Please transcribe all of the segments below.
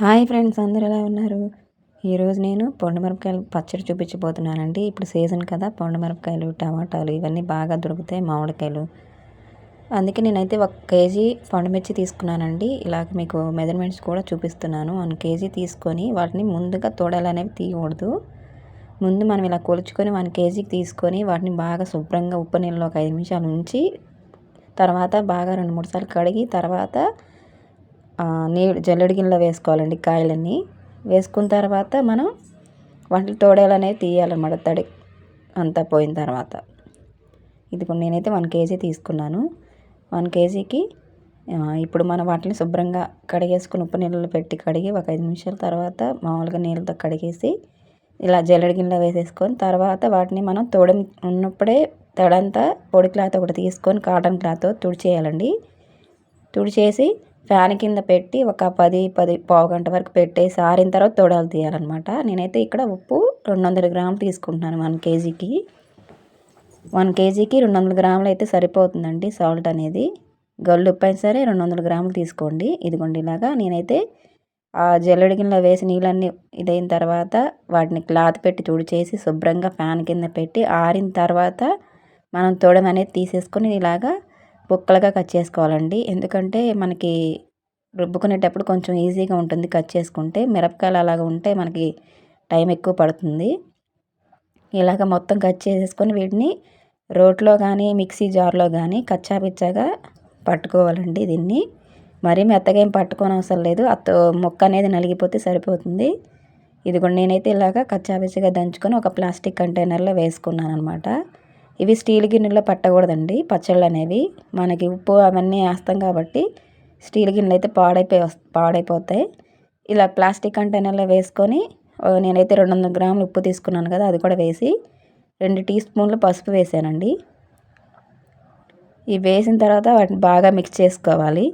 Hi friends అందరు ఎలా ఉన్నారు? ఈరోజు నేను పొండమిరపకాయలు పచ్చడి చూపించబోతున్నానండి. ఇప్పుడు సీజన్ కదా పొండమిరపకాయలు టమాటాలు ఇవన్నీ బాగా దొరుకుతాయి మామిడికాయలు. అందుకే నేనైతే ఒక కేజీ పండుమిర్చి తీసుకున్నానండి. ఇలాగ మీకు మెజర్మెంట్స్ కూడా చూపిస్తున్నాను. వన్ కేజీ తీసుకొని వాటిని ముందుగా తోడలు అనేవి తీయకూడదు. ముందు మనం ఇలా కొలుచుకొని వన్ కేజీకి తీసుకొని వాటిని బాగా శుభ్రంగా ఉప్పు నీళ్ళలో ఒక ఐదు నిమిషాలు ఉంచి తర్వాత బాగా రెండు మూడు సార్లు కడిగి తర్వాత నీళ్ళు జల్లెడి గిన్నెలో వేసుకోవాలండి కాయలన్నీ. వేసుకున్న తర్వాత మనం వాటి తోడేలు అనేవి తీయాలన్నమాట తడి అంతా పోయిన తర్వాత. ఇది నేనైతే వన్ కేజీ తీసుకున్నాను. వన్ కేజీకి ఇప్పుడు మనం వాటిని శుభ్రంగా కడిగేసుకుని ఉప్పు నీళ్ళలో పెట్టి కడిగి ఒక ఐదు నిమిషాల తర్వాత మామూలుగా నీళ్ళతో కడిగేసి ఇలా జల్లెడ గిన్నెలో వేసేసుకొని తర్వాత వాటిని మనం తోడ ఉన్నప్పుడే తడంతా పొడి క్లాత్ ఒకటి తీసుకొని కాటన్ క్లాత్ తుడిచేయాలండి. తుడిచేసి ఫ్యాన్ కింద పెట్టి ఒక పది పది పావు గంట వరకు పెట్టేసి ఆరిన తర్వాత తొడాలు తీయాలన్నమాట. నేనైతే ఇక్కడ ఉప్పు రెండు వందల గ్రాములు తీసుకుంటున్నాను వన్ కేజీకి. వన్ కేజీకి రెండు వందల గ్రాములు అయితే సరిపోతుందండి సాల్ట్ అనేది. గల్లు ఉప్పు అయినా సరే రెండు వందల గ్రాములు తీసుకోండి. ఇదిగోండి ఇలాగా నేనైతే ఆ జల్లడి గిన్నెలో వేసి నీళ్ళన్నీ ఇదైన తర్వాత వాటిని క్లాత్ పెట్టి తుడిచేసి శుభ్రంగా ఫ్యాన్ కింద పెట్టి ఆరిన తర్వాత మనం తొడమనేది తీసేసుకొని ఇలాగా బుక్కలుగా కట్ చేసుకోవాలండి. ఎందుకంటే మనకి రుబ్బుకునేటప్పుడు కొంచెం ఈజీగా ఉంటుంది కట్ చేసుకుంటే. మిరపకాయలు అలాగ ఉంటే మనకి టైం ఎక్కువ పడుతుంది. ఇలాగ మొత్తం కట్ చేసేసుకొని వీటిని రోట్లో కానీ మిక్సీ జార్లో కానీ కచ్చాపిచ్చాగా పట్టుకోవాలండి దీన్ని. మరీ మెత్తగా ఏం పట్టుకోని అవసరం లేదు. అత్త మొక్క అనేది నలిగిపోతే సరిపోతుంది. ఇది కూడా నేనైతే ఇలాగ కచ్చాపిచ్చగా దంచుకొని ఒక ప్లాస్టిక్ కంటైనర్లో వేసుకున్నాను అనమాట ఇవి స్టీల్ గిన్నెలో పట్టకూడదండి. పచ్చళ్ళు అనేవి మనకి ఉప్పు అవన్నీ వేస్తాం కాబట్టి స్టీల్ గిన్నెలు అయితే పాడైపోయి పాడైపోతాయి. ఇలా ప్లాస్టిక్ కంటైనర్లో వేసుకొని నేనైతే రెండు వందల గ్రాములు ఉప్పు తీసుకున్నాను కదా అది కూడా వేసి రెండు టీ స్పూన్లు పసుపు వేసానండి. ఇవి వేసిన తర్వాత వాటిని బాగా మిక్స్ చేసుకోవాలి.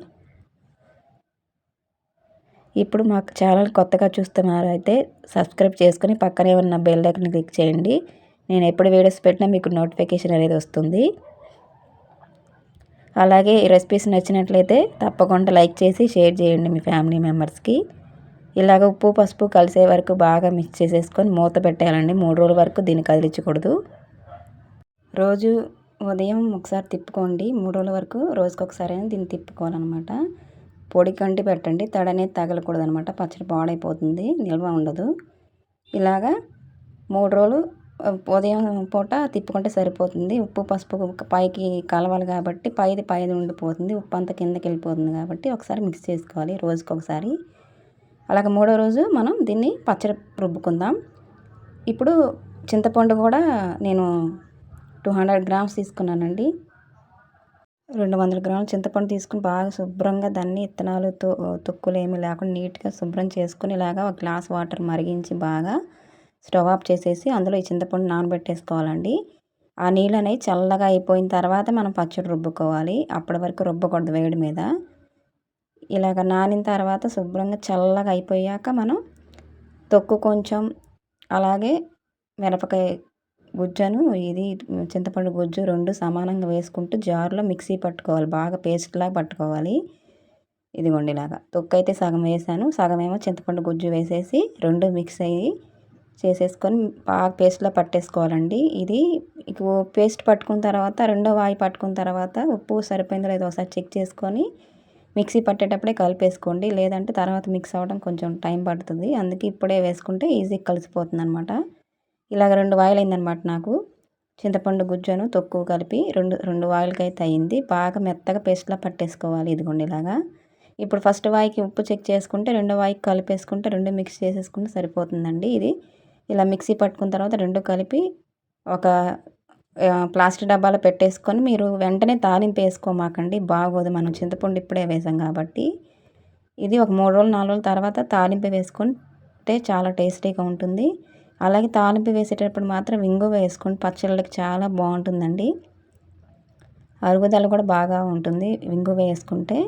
ఇప్పుడు మాకు ఛానల్ కొత్తగా చూస్తున్నారు అయితే సబ్స్క్రైబ్ చేసుకొని పక్కనే ఉన్న బెల్ ఐకన్ క్లిక్ చేయండి. నేను ఎప్పుడు వీడియోస్ పెట్టినా మీకు నోటిఫికేషన్ అనేది వస్తుంది. అలాగే ఈ రెసిపీస్ నచ్చినట్లయితే తప్పకుండా లైక్ చేసి షేర్ చేయండి మీ ఫ్యామిలీ మెంబర్స్కి. ఇలాగ ఉప్పు పసుపు కలిసే వరకు బాగా మిక్స్ చేసేసుకొని మూత పెట్టేయాలండి. మూడు రోజుల వరకు దీన్ని కదిలించకూడదు. రోజు ఉదయం ఒకసారి తిప్పుకోండి. మూడు రోజుల వరకు రోజుకొకసారి దీన్ని తిప్పుకోవాలన్నమాట. పొడి కంటి పెట్టండి. తడనేది తగలకూడదు అనమాట పచ్చడి పాడైపోతుంది. నిల్వ ఉండదు. ఇలాగా మూడు రోజులు ఉదయం పూట తిప్పుకుంటే సరిపోతుంది. ఉప్పు పసుపు పైకి కలవాలి కాబట్టి పైది పైది ఉండిపోతుంది. ఉప్పు అంతా కిందకి వెళ్ళిపోతుంది కాబట్టి ఒకసారి మిక్స్ చేసుకోవాలి. రోజుకి ఒకసారి అలాగే మూడో రోజు మనం దీన్ని పచ్చడి రుబ్బుకుందాం. ఇప్పుడు చింతపండు కూడా నేను టూ హండ్రెడ్ గ్రామ్స్ తీసుకున్నానండి. రెండు వందల గ్రాములు చింతపండు తీసుకుని బాగా శుభ్రంగా దాన్ని ఇత్తనాలు తొక్కులు ఏమీ లేకుండా నీట్గా శుభ్రం చేసుకుని ఇలాగా ఒక గ్లాస్ వాటర్ మరిగించి బాగా స్టవ్ ఆఫ్ చేసేసి అందులో ఈ చింతపండు నానబెట్టేసుకోవాలండి. ఆ నీళ్ళు అనేవి చల్లగా అయిపోయిన తర్వాత మనం పచ్చడి రుబ్బుకోవాలి. అప్పటి వరకు రుబ్బకూడదు వేడి మీద. ఇలాగ నానిన తర్వాత శుభ్రంగా చల్లగా అయిపోయాక మనం తొక్కు కొంచెం అలాగే మిరపకాయ గుజ్జను ఇది చింతపండు గుజ్జు రెండు సమానంగా వేసుకుంటూ జారులో మిక్సీ పట్టుకోవాలి. బాగా పేస్ట్లాగా పట్టుకోవాలి. ఇదిగోండి ఇలాగా. తొక్కు అయితే సగం వేసాను. సగం ఏమో చింతపండు గుజ్జు వేసేసి రెండు మిక్స్ అయ్యి చేసేసుకొని బాగా పేస్ట్లో పట్టేసుకోవాలండి. ఇది పేస్ట్ పట్టుకున్న తర్వాత రెండో వాయి పట్టుకున్న తర్వాత ఉప్పు సరిపోయిందో లేదో ఒకసారి చెక్ చేసుకొని మిక్సీ పట్టేటప్పుడే కలిపేసుకోండి. లేదంటే తర్వాత మిక్స్ అవ్వడం కొంచెం టైం పడుతుంది. అందుకే ఇప్పుడే వేసుకుంటే ఈజీగా కలిసిపోతుంది అనమాట ఇలాగ రెండు వాయిల్ అయిందనమాట నాకు. చింతపండు గుజ్జను తొక్కు కలిపి రెండు రెండు వాయిల్కి అయితే అయింది. బాగా మెత్తగా పేస్ట్లా పట్టేసుకోవాలి ఇదిగోండి ఇలాగా. ఇప్పుడు ఫస్ట్ వాయికి ఉప్పు చెక్ చేసుకుంటే రెండో వాయికి కలిపేసుకుంటే రెండు మిక్స్ చేసేసుకుంటే సరిపోతుందండి ఇది. ఇలా మిక్సీ పట్టుకున్న తర్వాత రెండు కలిపి ఒక ప్లాస్టిక్ డబ్బాలో పెట్టేసుకొని మీరు వెంటనే తాలింపు వేసుకోమాకండి. బాగోదు. మనం చింతపండు ఇప్పుడే వేసాం కాబట్టి. ఇది ఒక మూడు రోజులు నాలుగు రోజుల తర్వాత తాలింపు వేసుకుంటే చాలా టేస్టీగా ఉంటుంది. అలాగే తాలింపు వేసేటప్పుడు మాత్రం ఇంగు వేసుకొని పచ్చళ్ళకి చాలా బాగుంటుందండి. అరుగుదల కూడా బాగా ఉంటుంది ఇంగు వేసుకుంటే.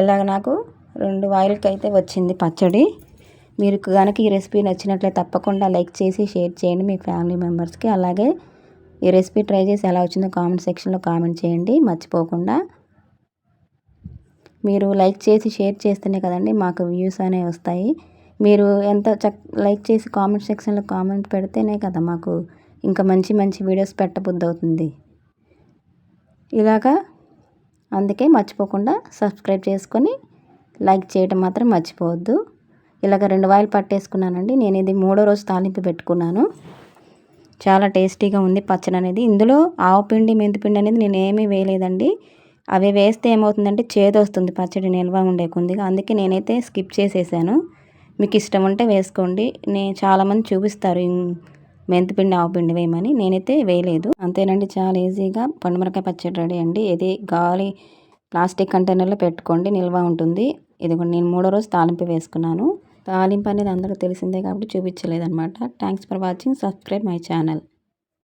ఇలాగ నాకు రెండు వాయిల్కి అయితే వచ్చింది పచ్చడి. మీరు కనుక ఈ రెసిపీ నచ్చినట్లయితే తప్పకుండా లైక్ చేసి షేర్ చేయండి మీ ఫ్యామిలీ మెంబర్స్కి. అలాగే ఈ రెసిపీ ట్రై చేసి ఎలా వచ్చిందో కామెంట్ సెక్షన్లో కామెంట్ చేయండి. మర్చిపోకుండా మీరు లైక్ చేసి షేర్ చేస్తేనే కదండి మాకు వ్యూస్ అనేవి వస్తాయి. మీరు ఎంత చక్ లైక్ చేసి కామెంట్ సెక్షన్లో కామెంట్ పెడితేనే కదా మాకు ఇంకా మంచి మంచి వీడియోస్ పెట్టబుద్ధి అవుతుంది. ఇలాగా అందుకే మర్చిపోకుండా సబ్స్క్రైబ్ చేసుకొని లైక్ చేయడం మాత్రం మర్చిపోవద్దు. ఇలాగ రెండు వాయిల్ పట్టేసుకున్నానండి. నేను ఇది మూడో రోజు తాలింపు పెట్టుకున్నాను. చాలా టేస్టీగా ఉంది పచ్చడి అనేది ఇందులో ఆవు పిండి మెంతిపిండి అనేది నేను ఏమీ వేయలేదండి. అవి వేస్తే ఏమవుతుందంటే చేదు వస్తుంది పచ్చడి నిల్వ ఉండే కొద్దిగా. అందుకే నేనైతే స్కిప్ చేసేసాను. మీకు ఇష్టం ఉంటే వేసుకోండి. నేను చాలామంది చూపిస్తారు మెంతిపిండి ఆవపిండి వేయమని. నేనైతే వేయలేదు. అంతేనండి చాలా ఈజీగా పండుమిరకాయ పచ్చడి రెడీ అండి. ఇది గాలి ప్లాస్టిక్ కంటైనర్లో పెట్టుకోండి నిల్వ ఉంటుంది. ఇది నేను మూడో రోజు తాలింపు వేసుకున్నాను. తాలింపు అనేది అందరికీ తెలిసిందే కాబట్టి చూపించలేదన్నమాట. Thanks for watching subscribe my channel